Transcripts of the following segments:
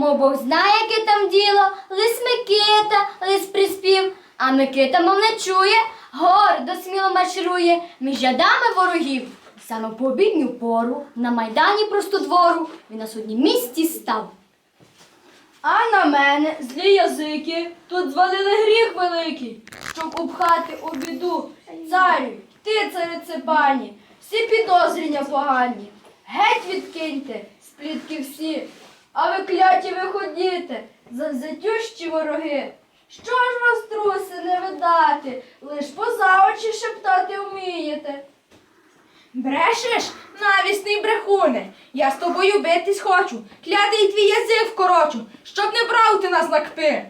Бог знає, яке там діло, лис Микита, лис приспів, а Микита, мов не чує, гордо сміло марширує між рядами ворогів. Саме по обідню пору на майдані просто двору він на суднім місці став. А на мене злі язики тут звалили гріх великий, щоб обхати у біду. Царю, ти, царице пані, всі підозріння погані. Геть відкиньте, сплітки всі, а ви кляті виходіте, завзятющі вороги. Що ж вас, труси, не видати, лиш поза очі шептати вмієте. Брешеш, навісний брехуне. Я з тобою битись хочу. Клятий твій язик вкорочу, щоб не брав ти нас на кпи.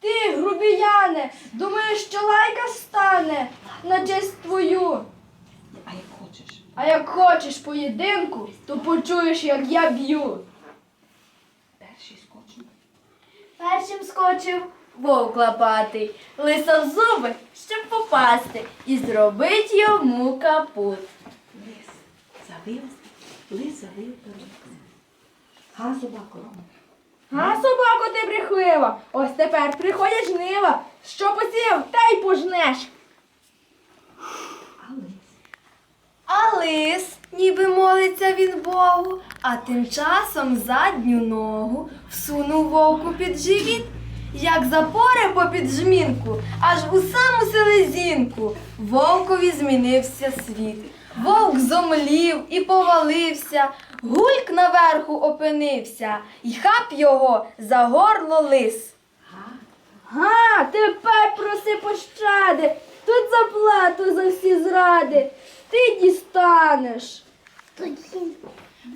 Ти, грубіяне, думаєш, що лайка стане на честь твою. А як хочеш. А як хочеш поєдинку, то почуєш, як я б'ю. Першим скочив вовк лопатий, в зуби, щоб попасти, і зробить йому капут. Лис завив, лис завив перед. Га собако. А собако ти брехлива. Ось тепер приходять жнива. Що посіяв, та й пожнеш. А лис. А лис, ніби молиться він Богу, а тим часом задню ногу всунув вовку під живіт, як запоре попід жмінку, аж у саму селезінку. Вовкові змінився світ. Вовк зомлів і повалився, гульк наверху опинився, і хап його за горло лис. Га, тепер проси пощади, тут заплату за всі зради. Ти дістанеш.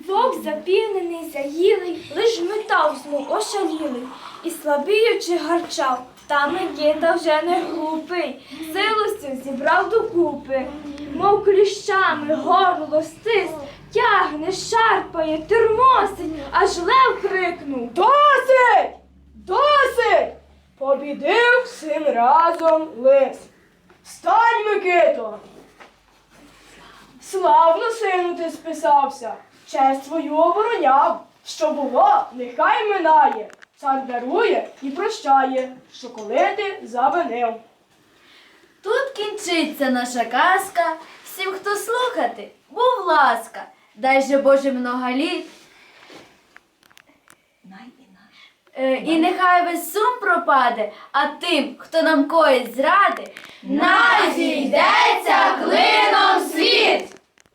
Вовк запівнений, заїлий, лиш метав знов ошалілий, і слабіючи гарчав, та Микита вже не глупий, силу всю зібрав докупи, мов кліщами горло стис, тягне, шарпає, термосить, аж лев крикнув. Досить! Досить! Побідив всім разом лис. Стань, Микито! Славно, сину, ти списався, честь свою обороняв. Що було, нехай минає. Цар дарує і прощає, що коли ти завинив. Тут кінчиться наша казка. Всім, хто слухати, був ласка. Дай же Боже много літ. І. Е, і нехай весь сум пропаде, а тим, хто нам коїть зради, най зійдеться клином.